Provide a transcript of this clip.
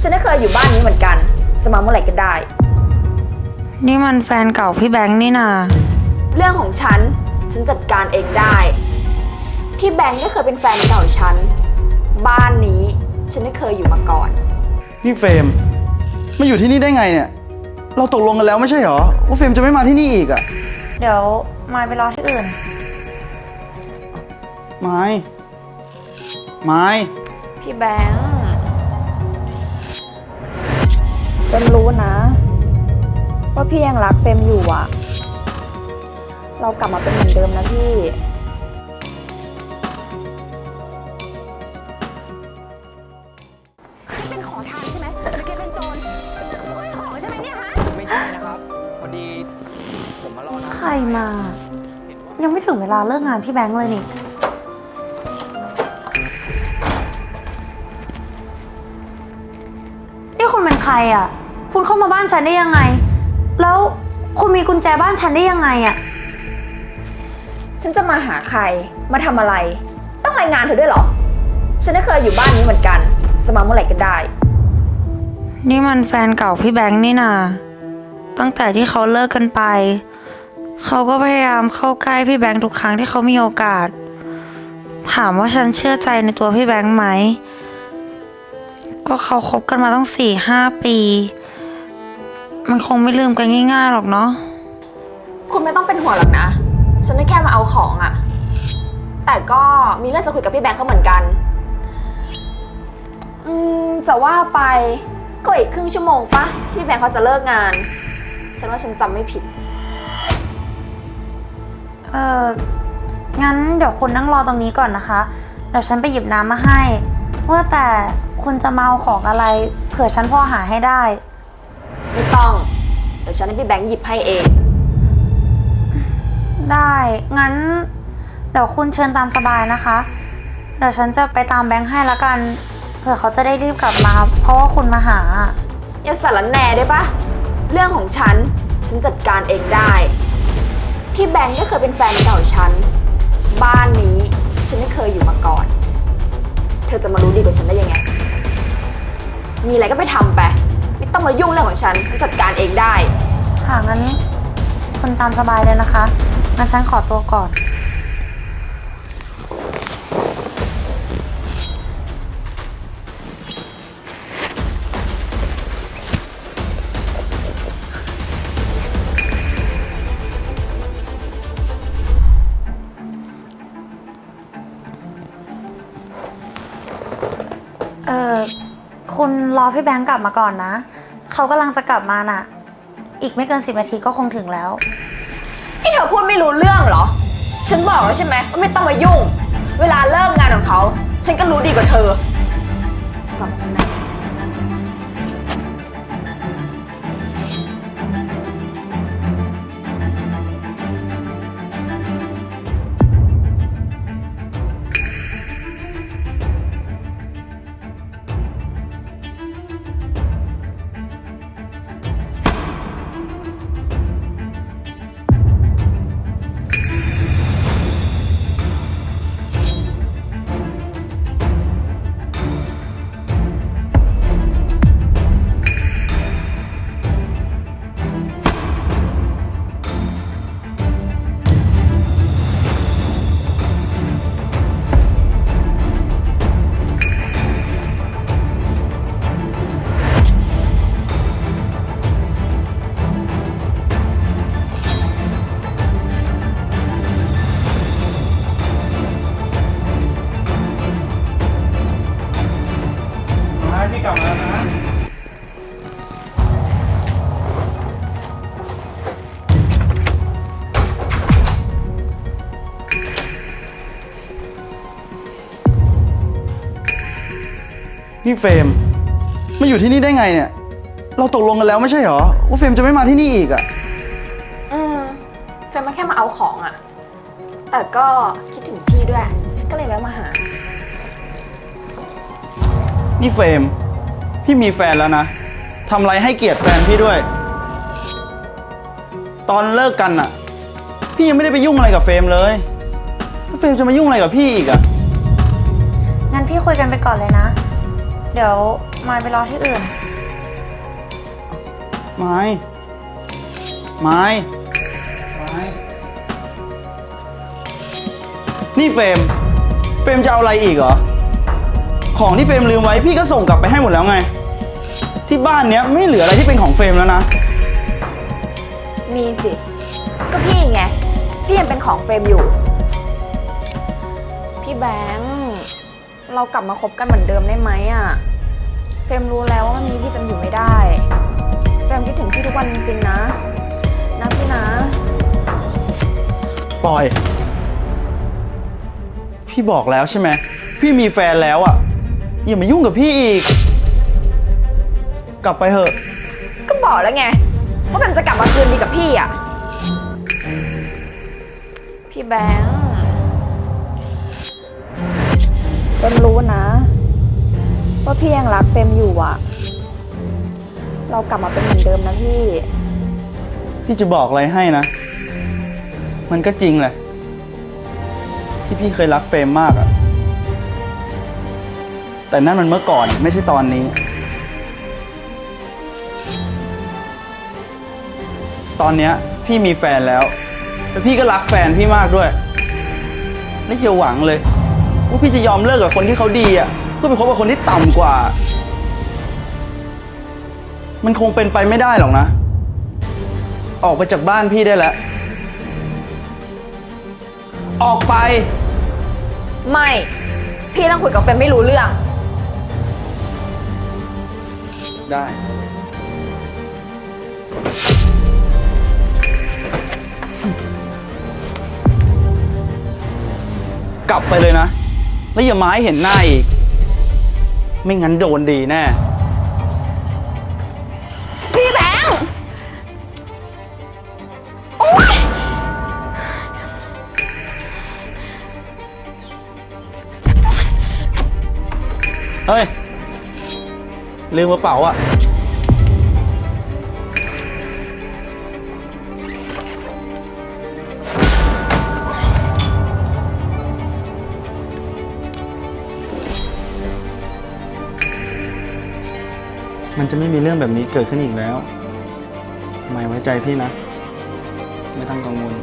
ฉันก็เคยอยู่บ้านนี้เหมือนกัน จะมาเมื่อไหร่ก็ได้ นี่มันแฟนเก่าพี่แบงค์นี่นาเรื่องของฉัน ฉันจัดการเองได้ พี่แบงค์ก็เคยเป็นแฟนเก่าฉัน บ้านนี้ฉันไม่เคยอยู่มาก่อน นี่เฟรมมาอยู่ที่นี่ได้ไงเนี่ย เราตกลงกันแล้วไม่ใช่เหรอว่าเฟรมจะไม่มาที่นี่อีกอะเดี๋ยวมายไปรอที่อื่น ไม้ไม้พี่แบงค์ เฟมรู้นะ ว่าพี่ยังรักเฟมอยู่อะเรากลับมาเป็นเหมือนเดิมนะพี่เป็นขอทานใช่ไหมหรือแกเป็นโจรขโมยของใช่ไหมเนี่ยฮะ ไม่ใช่นะครับ พอดี ผมมารอน้องใครมา ยังไม่ถึงเวลาเลิกงานพี่แบงค์เลยนี่ นี่คุณเป็นใครอะ คุณเข้ามาบ้านฉันได้ยังไง แล้วคุณมีกุญแจบ้านฉันได้ยังไงอะ ฉันจะมาหาใคร มาทำอะไร ต้องรายงานเธอด้วยเหรอ ฉันก็เคยอยู่บ้านนี้เหมือนกัน จะมาเมื่อไหร่ก็ได้ นี่มันแฟนเก่าพี่แบงค์นี่นาตั้งแต่ที่เขาเลิกกันไป เขาก็พยายามเข้าใกล้พี่แบงค์ทุกครั้งที่เขามีโอกาส ถามว่าฉันเชื่อใจในตัวพี่แบงค์ไหม ก็เขาคบกันมาตั้งสี่ห้าปี มันคงไม่ลืมกันง่าย ๆ หรอกเนาะ คุณไม่ต้องเป็นห่วงหรอกนะ ฉันได้แค่มาเอาของอะแต่ก็มีเรื่องจะคุยกับพี่แบงค์เขาเหมือนกัน อืมจะว่าไปก็อีกครึ่งชั่วโมงปะที่พี่แบงค์เขาจะเลิกงาน ฉันว่าฉันจำไม่ผิด เอองั้นเดี๋ยวคุณนั่งรอตรงนี้ก่อนนะคะ เดี๋ยวฉันไปหยิบน้ำมาให้ ว่าแต่คุณจะมาเอาของอะไร เผื่อฉันพอหาให้ได้ ไม่ต้อง เดี๋ยวฉันให้พี่แบงค์หยิบให้เอง ได้ งั้น เดี๋ยวคุณเชิญตามสบายนะคะ เดี๋ยวฉันจะไปตามแบงค์ให้ละกัน เผื่อเขาจะได้รีบกลับมา เพราะว่าคุณมาหา อย่าสารแหน่ได้ปะเรื่องของฉัน ฉันจัดการเองได้ พี่แบงค์ก็เคยเป็นแฟนเก่าฉัน บ้านนี้ฉันไม่เคยอยู่มาก่อน เธอจะมารู้ดีกว่าฉันได้ยังไง มีอะไรก็ไปทำไป ไม่ต้องมายุ่งเรื่องของฉันฉันจัดการเองได้ ค่ะงั้นคุณตามสบายเลยนะคะงั้นฉันขอตัวก่อน คุณรอพี่แบงค์กลับมาก่อนนะ เขากำลังจะกลับมาน่ะ อีกไม่เกินสิบนาทีก็คงถึงแล้ว นี่เธอพูดไม่รู้เรื่องเหรอ ฉันบอกแล้วใช่ไหมว่าไม่ต้องมายุ่ง เวลาเลิกงานของเขา ฉันก็รู้ดีกว่าเธอสำนัก นี่เฟรมมาอยู่ที่นี่ได้ไงเนี่ย เราตกลงกันแล้วไม่ใช่เหรอว่าเฟรมจะไม่มาที่นี่อีกอะอืมแฟนมาแค่มาเอาของอะแต่ก็คิดถึงพี่ด้วย ก็เลยแวะมาหา นี่เฟรมพี่มีแฟนแล้วนะทำอะไรให้เกียรติแฟนพี่ด้วย ตอนเลิกกันอะพี่ยังไม่ได้ไปยุ่งอะไรกับเฟรมเลยแล้วเฟรมจะมายุ่งอะไรกับพี่อีกอะงั้นพี่คุยกันไปก่อนเลยนะเดี๋ยวมายไปรอที่อื่น ไม้ไม้ไม้นี่เฟรมเฟรมจะเอาอะไรอีกเหรอ ของที่เฟรมลืมไว้พี่ก็ส่งกลับไปให้หมดแล้วไง ที่บ้านเนี้ยไม่เหลืออะไรที่เป็นของเฟรมแล้วนะ มีสิ ก็พี่ไง พี่ยังเป็นของเฟรมอยู่ พี่แบงค์ เรากลับมาคบกันเหมือนเดิมได้ไหมอะเฟรมรู้แล้วว่ามันมีพี่เฟรมอยู่ไม่ได้ เฟรมคิดถึงพี่ทุกวันจริงๆนะ นะพี่นะปล่อย พี่บอกแล้วใช่ไหม พี่มีแฟนแล้วอะอย่ามายุ่งกับพี่อีก กลับไปเถอะ ก็บอกแล้วไงว่าเฟรมจะกลับมาคืนดีกับพี่อะพี่แบงค์ เฟรมรู้นะ ว่าพี่ยังรักเฟรมอยู่อะเรากลับมาเป็นเหมือนเดิมนะพี่ พี่จะบอกอะไรให้นะ มันก็จริงแหละ ที่พี่เคยรักเฟรมมากอะแต่นั่นมันเมื่อก่อนไม่ใช่ตอนนี้ ตอนเนี้ยพี่มีแฟนแล้ว แล้วพี่ก็รักแฟนพี่มากด้วย และอย่าหวังเลย ว่าพี่จะยอมเลิกกับคนที่เขาดีอะเพื่อไปคบกับคนที่ต่ำกว่า มันคงเป็นไปไม่ได้หรอกนะ ออกไปจากบ้านพี่ได้แล้ว ออกไป ไม่ พี่ต้องคุยกับเฟรมไม่รู้เรื่อง ได้ กลับไปเลยนะ แล้วอย่ามาให้เห็นหน้าอีก ไม่งั้นโดนดีแน่ พี่แบงค์โอ๊ยเฮ้ย ลืมกระเป๋าอะ มันจะไม่มีเรื่องแบบนี้เกิดขึ้นอีกแล้ว ไม่ไว้ใจพี่นะ ไม่ต้องกังวล